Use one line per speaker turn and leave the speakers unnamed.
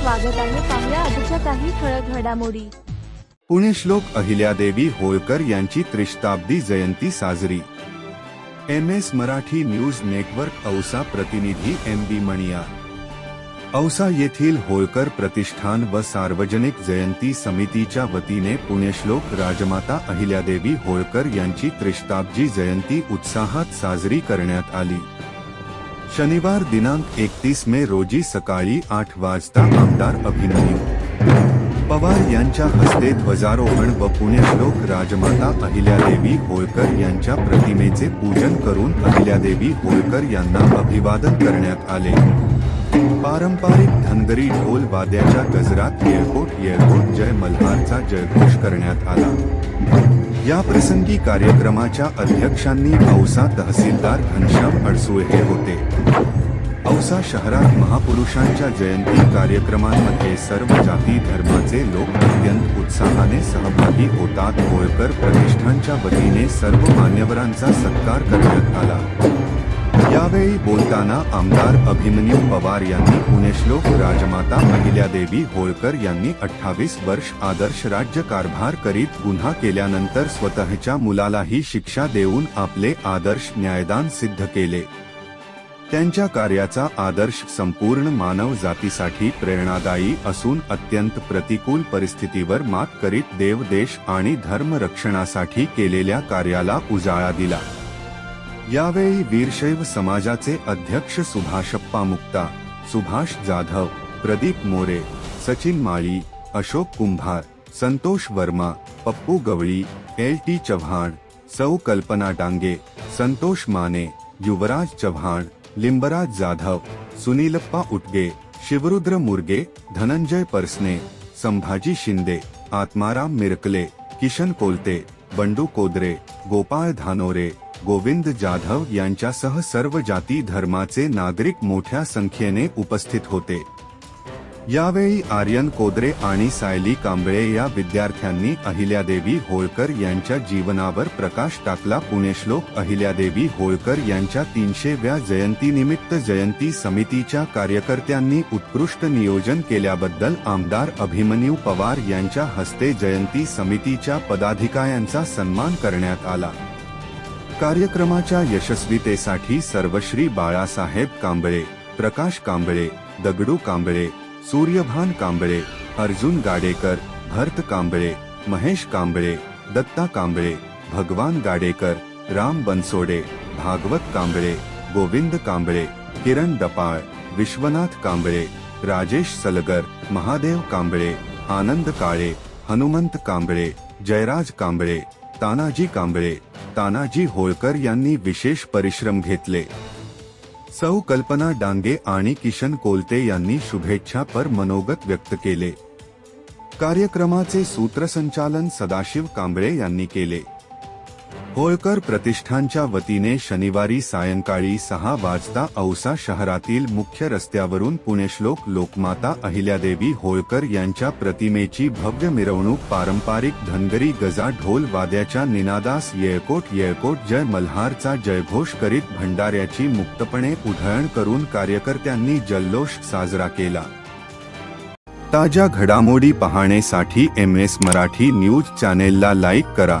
स्वागत आहे पाहुया आजच्या काही ठळक घडामोडी.
पुण्यश्लोक अहिल्यादेवी होळकर यांची त्रिशताब्दी जयंती साजरी. M S Marathi news network Ausa प्रतिनिधी एम बी मणिया. औसा येथील होळकर प्रतिष्ठान व सार्वजनिक जयंती समितीच्या वतीने पुणेश्लोक राजमाता अहिल्यादेवी होळकर यांची त्रिशताब्दी जयंती उत्साहात साजरी करण्यात आली. शनिवार दिनांक एकतीस मे रोजी सकाळी आठ वाजता आमदार अभिमन्यू पवार यांच्या हस्ते ध्वजारोहण व पुण्यश्लोक राजमाता अहिल्यादेवी होळकर यांच्या प्रतिमेचे पूजन करून अहिल्यादेवी होळकर यांना अभिवादन करण्यात आले. पारंपरिक धनगरी ढोल वाद्याच्या गजरात येळकोट येळकोट जय मल्हारचा जयघोष करण्यात आला. या प्रसंगी कार्यक्रमाच्या अध्यक्षांनी औसा तहसीलदार घनश्याम अडसुळे हे होते. औसा शहरात महापुरुषांच्या जयंती कार्यक्रमांमध्ये सर्व जाती धर्माचे लोक अत्यंत उत्साहाने सहभागी होतात. होळकर प्रतिष्ठानच्या वतीने सर्व मान्यवरांचा सत्कार करण्यात आला. बोलताना आमदार अभिमन्यू पवार यांनी पुणेश्लोक राजमाता अहिल्यादेवी होळकर यांनी अठ्ठावीस वर्ष आदर्श राज्य कारभार करीत गुन्हा केल्यानंतर स्वतःच्या मुलालाही शिक्षा देऊन आपले आदर्श न्यायदान सिद्ध केले. त्यांच्या कार्याचा आदर्श संपूर्ण मानव जातीसाठी प्रेरणादायी असून अत्यंत प्रतिकूल परिस्थितीवर मात करीत देव देश आणि धर्म रक्षणासाठी केलेल्या कार्याला उजाळा दिला. यावेळी वीरशैव समाजाचे अध्यक्ष सुभाषप्पा मुक्ता सुभाष जाधव प्रदीप मोरे सचिन माळी अशोक कुंभार संतोष वर्मा पप्पू गवळी एल टी चव्हाण सौ कल्पना डांगे संतोष माने युवराज चव्हाण लिंबराज जाधव सुनीलप्पा उटगे शिवरुद्र मुर्गे धनंजय परसने संभाजी शिंदे आत्माराम मिरकले किशन कोलते बंडू कोदरे गोपाळ धानोरे गोविंद जाधव यांच्यासह सर्व जाती धर्माचे नागरिक मोठ्या संख्येने उपस्थित होते. यावेळी आर्यन कोदरे आणि सायली कांबळे या विद्यार्थ्यांनी अहिल्यादेवी होळकर यांच्या जीवनावर प्रकाश टाकला. पुणेश्लोक अहिल्यादेवी होळकर यांच्या तीनशेव्या जयंतीनिमित्त जयंती समितीच्या कार्यकर्त्यांनी उत्कृष्ट नियोजन केल्याबद्दल आमदार अभिमन्यू पवार यांच्या हस्ते जयंती समितीच्या पदाधिकाऱ्यांचा सन्मान करण्यात आला. कार्यक्रमाच्या यशस्वीतेसाठी सर्वश्री बाळासाहेब कांबळे, प्रकाश कांबळे, दगडू कांबळे, सूर्यभान कांबळे, अर्जुन गाडेकर, भरत कांबळे, महेश कांबळे, दत्ता कांबळे, भगवान गाडेकर, राम बनसोडे, भागवत कांबळे, गोविंद कांबळे, किरण डपाळ विश्वनाथ कांबळे, राजेश सलगर, महादेव कांबळे, आनंद काळे, हनुमंत कांबळे, जयराज कांबळे, तानाजी कांबळे तानाजी होळकर यांनी विशेष परिश्रम घेतले. सौ कल्पना डांगे आणि किशन कोलते यांनी शुभेच्छा पर मनोगत व्यक्त केले. कार्यक्रमाचे सूत्रसंचालन सदाशिव कांबळे यांनी केले. होळकर प्रतिष्ठानच्या वतीने शनिवारी सायंकाळी सहा वाजता औसा शहरातील मुख्य रस्त्यावरून पुणेश्लोक लोकमाता अहिल्यादेवी होळकर यांच्या प्रतिमेची भव्य मिरवणूक पारंपरिक धनगरी गजा ढोल वाद्याच्या निनादास येळकोट येळकोट जय मल्हारचा जयघोष करीत भंडाऱ्याची मुक्तपणे उधळण करून कार्यकर्त्यांनी जल्लोष साजरा केला. ताज्या घडामोडी पाहण्यासाठी एम एस मराठी न्यूज चॅनेलला लाईक करा.